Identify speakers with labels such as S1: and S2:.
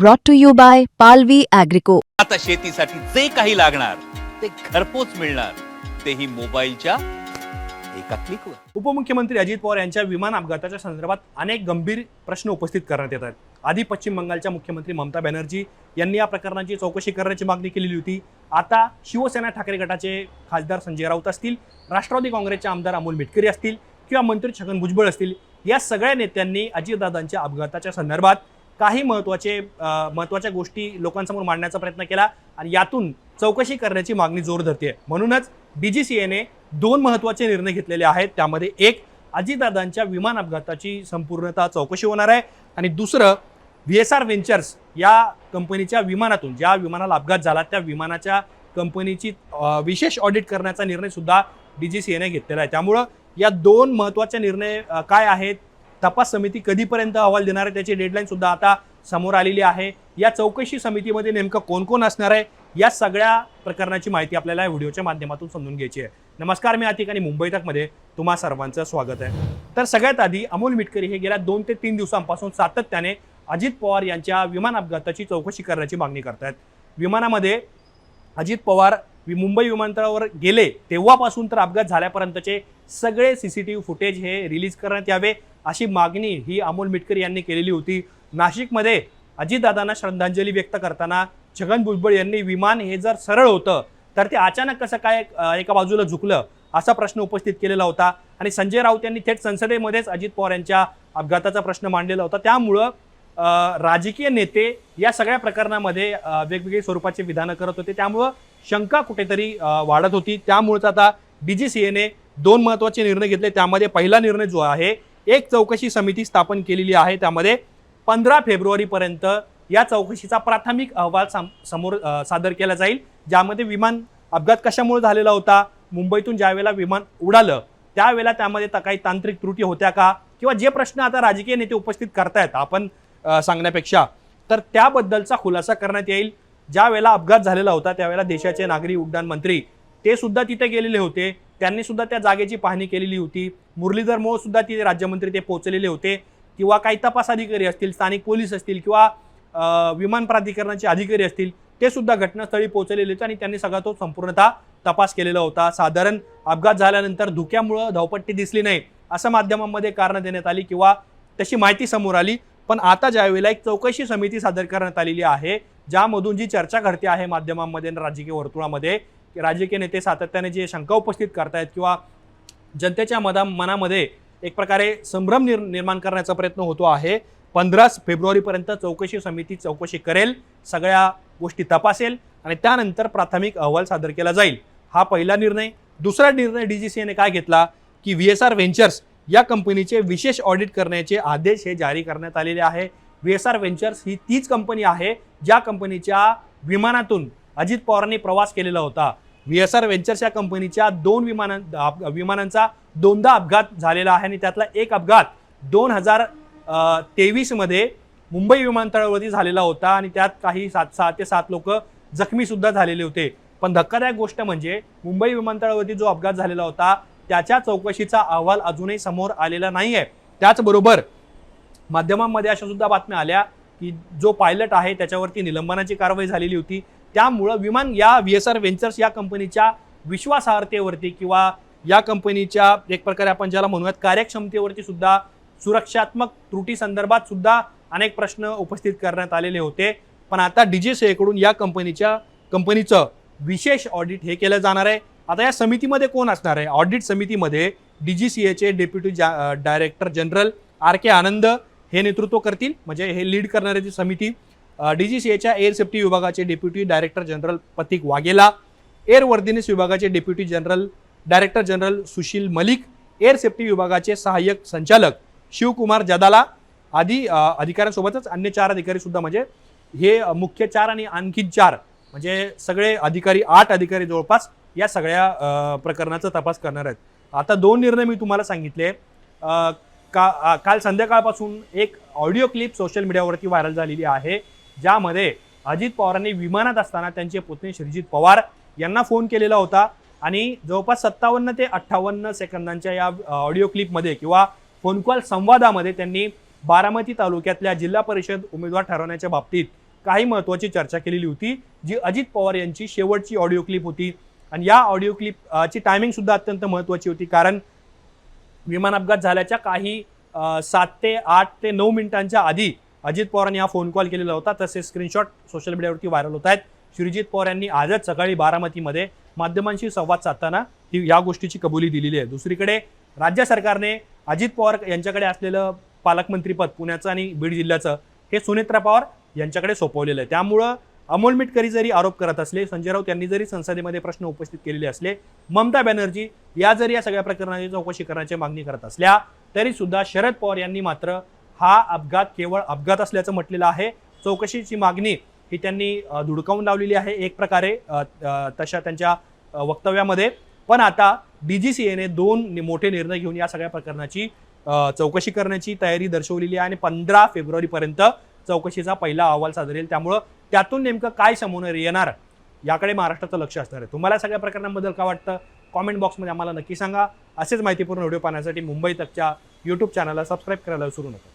S1: brought to you by Palvi Agrico.
S2: आता शेतीसाठी जे काही लागणार ते घरपोच मिळणार. तेही मोबाईलच्या एका क्लिकवर
S3: उपमुख्यमंत्री अजित पवार यांच्या विमान अपघाताच्या संदर्भात अनेक गंभीर प्रश्न उपस्थित करण्यात येत आहेत आधी पश्चिम बंगालच्या मुख्यमंत्री ममता बॅनर्जी यांनी या प्रकरणाची चौकशी करण्याची मागणी केलेली होती. आता शिवसेना ठाकरे गटाचे खासदार संजय राऊत असतील राष्ट्रवादी काँग्रेसचे आमदार अमोल मिटकरी असतील किंवा मंत्री छगन भुजबळ असतील या सगळ्या नेत्यांनी अजितदादांच्या अपघाताच्या संदर्भात काही महत्त्वाचे महत्त्वाच्या गोष्टी लोकांसमोर मांडण्याचा प्रयत्न केला आणि यातून चौकशी करण्याची मागणी जोर धरते म्हणूनच डीजीसीएने दोन महत्त्वाचे निर्णय घेतलेले आहेत. त्यामध्ये एक अजितदादांच्या विमान अपघाताची संपूर्णतः चौकशी होणार आहे आणि दुसरं व्ही एस आर व्हेंचर्स या कंपनीच्या विमानातून ज्या विमानाला अपघात झाला त्या विमानाच्या कंपनीची विशेष ऑडिट करण्याचा निर्णयसुद्धा डी जी सी एने घेतलेला आहे. त्यामुळं या दोन महत्त्वाचे निर्णय काय आहेत तपास समिती कधीपर्यंत अहवाल देणार आहे? त्याची डेडलाईन सुद्धा आता समोर आलेली आहे. या चौकशी समितीमध्ये नेमकं कोण कोण असणार आहे? या सगळ्या प्रकरणाची माहिती आपल्याला या व्हिडिओच्या माध्यमातून समजून घ्यायची आहे. नमस्कार मी आतिक आणि मुंबई तकमध्ये तुम्हा सर्वांचं स्वागत आहे. तर सगळ्यात आधी अमोल मिटकरी हे गेल्या दोन ते तीन दिवसांपासून सातत्याने अजित पवार यांच्या विमान अपघाताची चौकशी करण्याची मागणी करतायत. विमानामध्ये अजित पवार वि- मुंबई विमानतळावर गेले तेव्हापासून तर अपघात झाल्यापर्यंतचे सगळे C C T V footage हे रिलीज करण्यात यावे. अशी मागणी ही अमोल मिटकर यांनी केलेली होती. नाशिकमध्ये अजितदादांना श्रद्धांजली व्यक्त करताना छगन भुजबळ यांनी विमान हे जर सरळ होतं तर ते अचानक कसं काय एका बाजूला झुकलं असा प्रश्न उपस्थित केलेला होता. आणि संजय राऊत यांनी थेट संसदेमध्येच अजित पवार यांच्या अपघाताचा प्रश्न मांडलेला होता. त्यामुळं राजकीय नेते या सगळ्या प्रकरणामध्ये वेगवेगळी स्वरूपाचे विधानं करत होते. त्यामुळं शंका कुठेतरी वाढत होती. त्यामुळेच आता डी जी सी एने दोन महत्त्वाचे निर्णय घेतले. त्यामध्ये पहिला निर्णय जो आहे एक चौकशी समिती स्थापन केलेली आहे. त्यामध्ये पंधरा फेब्रुवारीपर्यंत या चौकशीचा प्राथमिक अहवाल साम- समोर सादर केला जाईल. ज्यामध्ये विमान अपघात कशामुळे झालेला होता मुंबईतून ज्यावेळेला विमान उडालं त्यावेळेला त्यामध्ये काही तांत्रिक त्रुटी होत्या का? किंवा जे प्रश्न आता राजकीय नेते उपस्थित करतायत आपण सांगण्यापेक्षा तर त्याबद्दलचा खुलासा करण्यात येईल. ज्या वेळेला अपघात झालेला होता त्यावेळेला देशाचे नागरी उड्डाण मंत्री ते सुद्धा तिथे गेलेले होते. त्यांनी सुद्धा त्या जागेची पाहणी केलेली होती. मुरलीधर मोह सुद्धा तिथे राज्यमंत्री ते पोहोचलेले होते. किंवा काही तपास अधिकारी असतील स्थानिक पोलीस असतील किंवा विमान प्राधिकरणाचे अधिकारी असतील ते सुद्धा घटनास्थळी पोहोचलेले होते आणि त्यांनी सगळा तो संपूर्णतः तपास केलेला होता. साधारण अपघात झाल्यानंतर धुक्यामुळं धावपट्टी दिसली नाही असं माध्यमांमध्ये कारण देण्यात आली किंवा तशी माहिती समोर आली. पण आता ज्यावेळेला एक चौकशी समिती सादर करण्यात आलेली आहे ज्यामधून जी चर्चा घडते आहे माध्यमांमध्ये आणि राजकीय वर्तुळामध्ये राजकीय नेते सातत्याने जे शंका उपस्थित करतायत किंवा जनतेच्या मना मनामध्ये एक प्रकारे संभ्रम निर् निर्माण करण्याचा प्रयत्न होतो आहे पंधरा फेब्रुवारीपर्यंत चौकशी समिती चौकशी करेल सगळ्या गोष्टी तपासेल आणि त्यानंतर प्राथमिक अहवाल सादर केला जाईल. हा पहिला निर्णय. दुसरा निर्णय डी जी सीने काय घेतला? की व्ही एस आर व्हेंचर्स या कंपनीचे विशेष ऑडिट करण्याचे आदेश हे जारी करण्यात आलेले आहे. व्ही एस आर व्हेंचर्स ही तीच कंपनी आहे ज्या कंपनीच्या विमानातून अजित पवारांनी प्रवास केलेला होता. व्ही एस आर व्हेंचर्स या कंपनीच्या दोन विमानां विमानांचा दोनदा अपघात झालेला आहे आणि त्यातला एक अपघात दोन हजार तेवीसमध्ये मुंबई विमानतळावरती झालेला होता आणि त्यात काही सात सहा ते सात लोक जखमीसुद्धा झालेले होते. पण धक्कादायक गोष्ट म्हणजे मुंबई विमानतळावरती जो अपघात झालेला होता त्याच्या चौकशीचा अहवाल अजूनही समोर आलेला नाही आहे त्याचबरोबर माध्यमांमध्ये अशा सुद्धा बातम्या आल्या की जो पायलट आहे त्याच्यावरती निलंबनाची कारवाई झालेली होती. त्यामुळं विमान या व्ही एस आर व्हेंचर्स या कंपनीच्या विश्वासार्हतेवरती किंवा या कंपनीच्या एक प्रकारे आपण ज्याला म्हणूयात कार्यक्षमतेवरती सुद्धा सुरक्षात्मक त्रुटी संदर्भात सुद्धा अनेक प्रश्न उपस्थित करण्यात आलेले होते. पण आता डीजीसीएकडून या कंपनीच्या कंपनीचं विशेष ऑडिट हे केलं जाणार आहे. आता या समितीमध्ये कोण असणार आहे? ऑडिट समितीमध्ये डीजीसीएचे deputy director general R K Anand हे नेतृत्व करतील. म्हणजे हे लीड करणारी ती समिती डीजीसीएच्या एअर सेफ्टी विभागाचे deputy director general Prateek Waghela airworthiness विभागाचे deputy general director general Sushil Malik air safety विभागाचे सहाय्यक संचालक शिवकुमार जदाला आदी अधिकाऱ्यांसोबतच अन्य चार अधिकारी सुद्धा म्हणजे हे मुख्य चार आणि आणखी चार म्हणजे सगळे अधिकारी आठ अधिकारी जवळपास या सगळ्या प्रकरणाचा तपास करणार आहेत. आता दोन निर्णय मी तुम्हाला सांगितले. का काल संध्याकाळपासून एक ऑडिओ क्लिप सोशल मीडियावरती व्हायरल झालेली आहे. ज्यामध्ये अजित पवारांनी विमानात असताना त्यांचे पुतणे श्रीजित पवार यांना फोन केलेला होता. आणि जवळपास सत्तावन्न ते अठ्ठावन्न सेकंदांच्या या ऑडिओ क्लिपमध्ये किंवा फोन कॉल संवादामध्ये त्यांनी बारामती तालुक्यातल्या जिल्हा परिषद उमेदवार ठरवण्याच्या बाबतीत काही महत्त्वाची चर्चा केलेली होती जी अजित पवार यांची शेवटची ऑडिओ क्लिप होती. आणि या ऑडिओ क्लिप ची टायमिंग सुद्धा अत्यंत महत्त्वाची होती कारण विमान अपघात झाल्याच्या काही सात ते आठ ते नऊ मिनिटांच्या आधी अजित पवारांनी हा फोन कॉल केलेला होता. तसे स्क्रीनशॉट सोशल मीडियावरती व्हायरल होत आहेत. श्रीजित पवार यांनी आजच सकाळी बारामतीमध्ये माध्यमांशी संवाद साधताना ही या गोष्टीची कबुली दिलेली आहे. दुसरीकडे राज्य सरकारने अजित पवार यांच्याकडे असलेलं पालकमंत्रीपद पुण्याचं आणि बीड जिल्ह्याचं हे सुनेत्रा पवार यांच्याकडे सोपवलेलं आहे. त्यामुळं अमोल मिटकरी जरी आरोप करत असले संजय राऊत यांनी जरी संसदेमध्ये प्रश्न उपस्थित केलेले असले ममता बॅनर्जी या जरी या सगळ्या प्रकरणाची चौकशी करण्याची मागणी करत असल्या तरी सुद्धा शरद पवार यांनी मात्र हा अपघात केवळ अपघात असल्याचं म्हटलेलं आहे. चौकशीची मागणी ही त्यांनी धुडकावून लावलेली आहे एक प्रकारे तशा त्यांच्या वक्तव्यामध्ये. पण आता डी जी सी एने दोन नि- मोठे निर्णय घेऊन या सगळ्या प्रकरणाची चौकशी करण्याची तयारी दर्शवलेली आहे आणि पंधरा फेब्रुवारीपर्यंत चौकशीचा पहिला अहवाल सादर येईल. त्यामुळं त्यातून नेमकं काय समोर येणार याकडे महाराष्ट्राचं लक्ष असणार आहे. तुम्हाला सगळ्या प्रकरणांबद्दल काय वाटतं? कॉमेंट बॉक्समध्ये आम्हाला नक्की सांगा. असेच माहितीपूर्ण व्हिडिओ पाहण्यासाठी मुंबई तकच्या यूट्यूब चॅनलला सबस्क्राईब करायला विसरू नका.